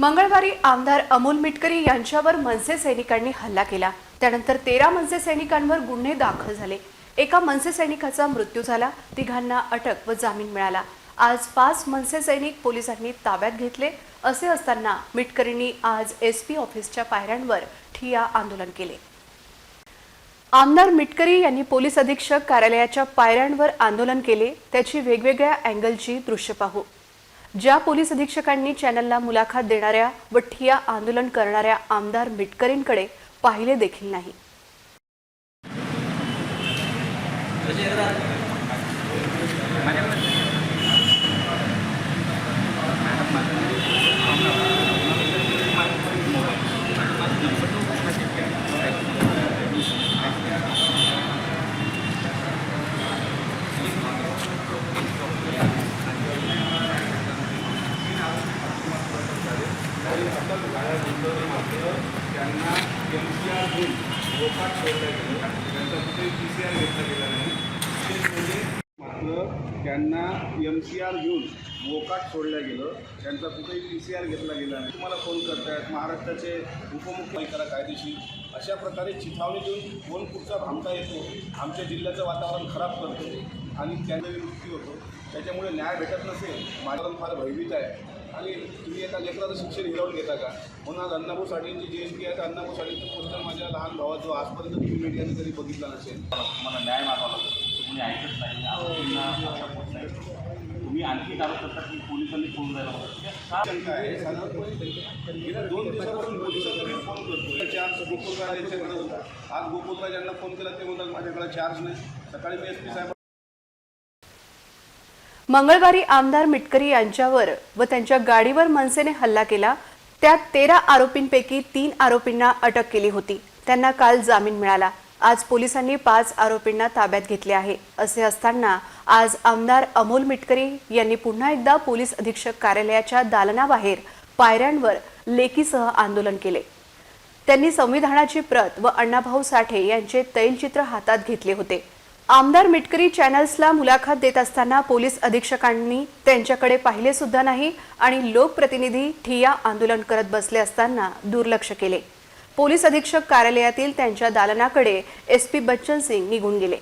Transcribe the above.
मंगळवारी आमदार अमोल मिटकरी यांच्यावर मनसे सैनिकांनी हल्ला केला. त्यानंतर तेरा मनसे सैनिकांवर गुन्हे दाखल झाले. एका मनसे सैनिकाचा मृत्यू झाला. तिघांना अटक व जामीन मिळाला. आज पाच मनसे सैनिक पोलिसांनी ताब्यात घेतले. असे असताना मिटकरींनी आज एस पी ऑफिसच्या पायऱ्यांवर ठिया आंदोलन केले. आमदार मिटकरी यांनी पोलीस अधीक्षक कार्यालयाच्या पायऱ्यांवर आंदोलन केले. त्याची वेगवेगळ्या अँगलची दृश्य पाहू. ज्या पोलीस अधीक्षकांनी चॅनलला मुलाखत देणाऱ्या व ठिया आंदोलन करणाऱ्या आमदार मिटकरींकडे पाहिले देखील नाही. त्यांना एम सी आर घेऊन लोकात सोडलं गेलं त्यांचा कुठेही पी सी आर घेतला गेला नाही विशेष म्हणजे मात्र त्यांना एम सी आर घेऊन मोकाट सोडलं गेलं त्यांचा कुठेही पी सी आर घेतला गेला नाही तुम्हाला फोन करतायत महाराष्ट्राचे उपमुख्य करा कायदेशीर अशा प्रकारे चिथावणी देऊन कोण कुठचा भांबता येतो आमच्या जिल्ह्याचं वातावरण खराब करतो आणि त्यांना मृत्यू होतो त्याच्यामुळे न्याय भेटत नसेल माझ्यावर फार भयभीत आहे आणि तुम्ही एका लेकराचं शिक्षण हिरावून घेता का? म्हणून आज अण्णाभाऊ साठेंची जी एस पी आहे तर अण्णाभाऊ साठेंचं पोस्टर माझ्या लहान भावाचं आजपर्यंत तुम्ही मीडियाने कधी बघितला नसेल. तुम्हाला न्याय मागावा लागतो. ते कोणी ऐकत नाही. तुम्ही आणखी आरोप करता की पोलिसांनी फोन द्यायला शंका आहे? गेल्या दोन दिवसापासून पोलिसांना मी फोन करतो चार्ज गोकुलराज यांच्याकडे होता. आज गोकुलराज यांना फोन केला ते म्हणतात माझ्याकडे चार्ज नाही. सकाळी मी एस पी साहेब मंगळवारी आमदार मिटकरी यांच्यावर व त्यांच्या गाडीवर मनसेने हल्ला केला त्यात तेरा आरोपींपैकी तीन आरोपींना अटक केली होती. त्यांना काल जामीन मिळाला. आज पोलिसांनी पाच आरोपींना ताब्यात घेतले आहे असे असताना आज आमदार अमोल मिटकरी यांनी पुन्हा एकदा पोलीस अधीक्षक कार्यालयाच्या दालनाबाहेर पायऱ्यांवर लेखीसह आंदोलन केले. त्यांनी संविधानाची प्रत व अण्णाभाऊ साठे यांचे तैलचित्र हातात घेतले होते. आमदार मिटकरी चॅनल्सला मुलाखत देत असताना पोलीस अधीक्षकांनी त्यांच्याकडे पाहिले सुद्धा नाही आणि लोकप्रतिनिधी ठिया आंदोलन करत बसले असताना दुर्लक्ष केले. पोलीस अधीक्षक कार्यालयातील त्यांच्या दालनाकडे एस पी बच्चन सिंग निघून गेले.